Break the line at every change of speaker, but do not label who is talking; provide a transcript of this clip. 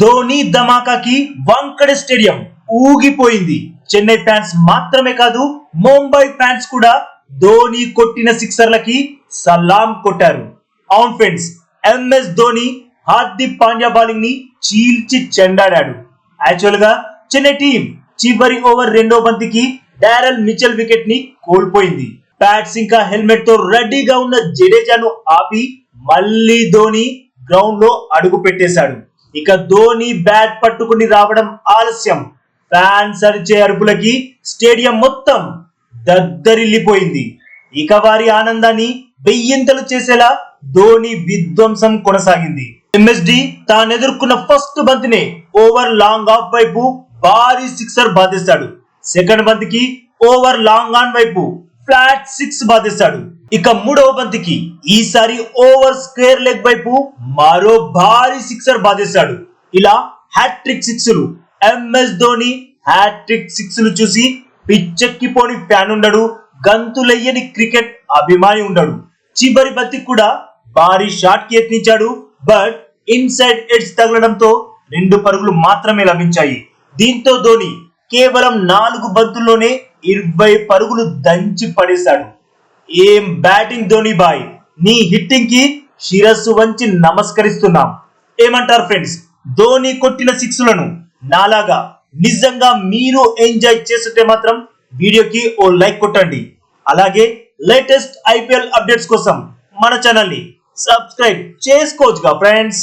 ధోని ధమాకాకి వంకడ స్టేడియం ఊగిపోయింది. చెన్నై ఫ్యాన్స్ మాత్రమే కాదు ముంబై ఫ్యాన్స్ కూడా ధోని కొట్టిన సిక్సర్లకి సలాం కొట్టారు. అవును ఫ్రెండ్స్ ఎంఎస్ ధోని హార్దిక్ పాండ్యా బౌలింగ్ని చీల్చి చెండాడాడు. యాక్చువల్గా చెన్నై టీం చివరి ఓవర్ రెండో బంతికి డారెల్ మిచెల్ వికెట్ని కోల్పోయింది. ప్యాట్స్ ఇంకా హెల్మెట్తో రెడీగా ఉన్న జడేజాను ఆపి మళ్ళీ ధోని గ్రౌండ్లో అడుగు పెట్టేశాడు ఇక ధోని బ్యాట్ పట్టుకుని రావడం ఆలస్యం. ఫ్యాన్స్ అరిచే అరుపులకి స్టేడియం మొత్తం దద్దరిల్లిపోయింది. ఇక వారి ఆనందాన్ని వెయ్యింతలు చేసేలా ధోని విధ్వంసం కొనసాగింది. ఎంఎస్డి తానెదుర్కొన్న ఫస్ట్ బంతినే ఓవర్ లాంగ్ ఆఫ్ వైపు భారీ సిక్సర్ బాధిస్తాడు. సెకండ్ బంతికి ఓవర్ లాంగ్ ఆన్ వైపు ఫ్లాట్ సిక్స్ బాధిస్తాడు. ఇక మూడవ బంతికి ఈసారి ఓవర్ స్క్వేర్ లెగ్ వైపు మరో భారీ సిక్సర్ బాధిస్తాడు. ఇలా హ్యాట్రిక్ సిక్స్లు ఎంఎస్ ధోని హ్యాట్రిక్ సిక్స్లు చూసి పిచ్చెక్కిపోని ఫ్యాన్ ఉండడు గంతులయ్యని క్రికెట్ అభిమాని ఉండడు. చివరి బతి కూడా భారీ షాట్కి యత్నించాడు బట్ ఇన్సైడ్ ఎడ్జ్ తగలడంతో రెండు పరుగులు మాత్రమే లభించాయి. దీంతో ధోని కేవలం నాలుగు బంతుల్లోనే ఇరవై పరుగులు దంచి పడేశాడు. ఏం బ్యాటింగ్ ధోని బాయ్? నీ హిట్టింగ్కి శిరస్సు వంచి నమస్కరిస్తున్నాం. ఏమంటారు ఫ్రెండ్స్? ధోని కొట్టిన సిక్స్లను నాలాగా నిజంగా మీరు ఎంజాయ్ చేస్తుంటే మాత్రం వీడియోకి ఓ లైక్ కొట్టండి. అలాగే లేటెస్ట్ ఐపీఎల్ అప్డేట్స్ కోసం మన ఛానల్ని సబ్స్క్రైబ్ చేసుకోవచ్చుగా ఫ్రెండ్స్.